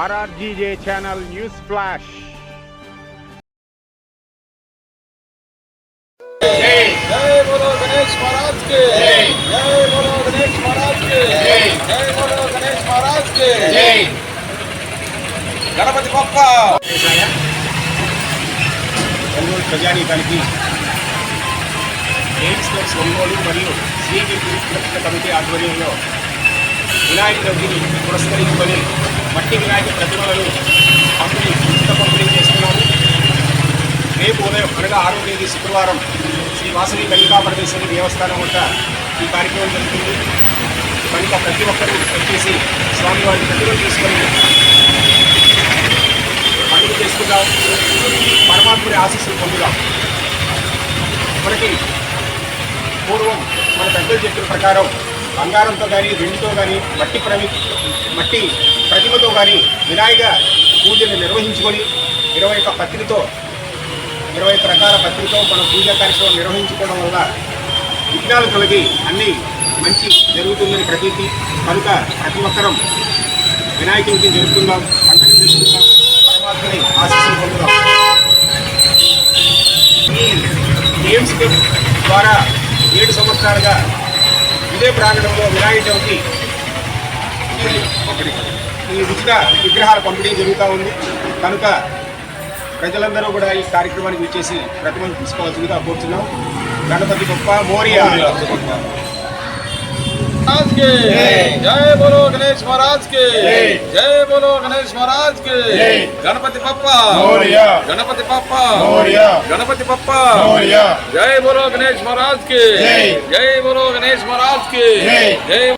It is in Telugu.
ఆర్ఆర్జీజే ఛానల్ న్యూస్ ఫ్లాష్ जय बोलो गणेश महाराज के जय बोलो गणेश महाराज के जय बोलो गणेश महाराज के గణపతి బప్ప ఒంగోలు ప్రజానీకానికి ఎయిమ్స్ ప్లస్ ఒంగోలు మరియు శ్రీకి సురక్షిత కమిటీ ఆధ్వర్యంలో వినాయక చవితిని పురస్కరించుకొని మట్టి వినాయక ప్రతిమలను పంపిణీ ఉచిత పంపిణీ చేస్తున్నాము రేపు ఉదయం అనగా ఆరో తేదీ శుక్రవారం శ్రీ వాసవి కన్నికాపరమేశ్వరి దేవస్థానం వద్ద ఈ కార్యక్రమం జరుగుతుంది. కనుక ప్రతి ఒక్కరూ వచ్చేసి స్వామివారి ప్రతిమలు తీసుకొని పండుగ చేసుకుందాం. పరమాత్ముడి ఆశీస్సులు పొందుదాం. మనకి పూర్వం మన పెద్దలు చెప్పిన ప్రకారం బంగారంతో కానీ వెండితో కానీ మట్టి ప్రమి మట్టి ప్రతిమతో కానీ వినాయక పూజను నిర్వహించుకొని ఇరవై ఒక్క పత్రితో ఇరవై ఒక్క రకాల పత్రితో మనం పూజా కార్యక్రమం నిర్వహించుకోవడం వల్ల విఘ్నాలు తొలగి అన్నీ మంచి జరుగుతుందని ప్రతీతి. కనుక ప్రతి ఒక్కరం వినాయక చవితిని జరుపుకుందాం పండుగ చేసుకుందాం పరమాత్మని ఆశీస్సులు పొందుదాం. ఈ గేమ్స్ ద్వారా ఏడు సంవత్సరాలుగా ఇదే ప్రాంగణంలో వినాయక చవితి ఈ ఉచిత విగ్రహాల పంపిణీ జరుగుతూ ఉంది. కనుక ప్రజలందరూ కూడా ఈ కార్యక్రమానికి వచ్చేసి ప్రతిమను తీసుకోవాల్సిందిగా కోరుతున్నాం గణపతి గొప్ప మోరియా. के जय बोलो गणेश महाराज के जय बोलो गणेश महाराज के गणपति बप्पा गणपति बप्पा गणपति बप्पा जय बोलो गणेश महाराज के जय बोलो गणेश महाराज के जय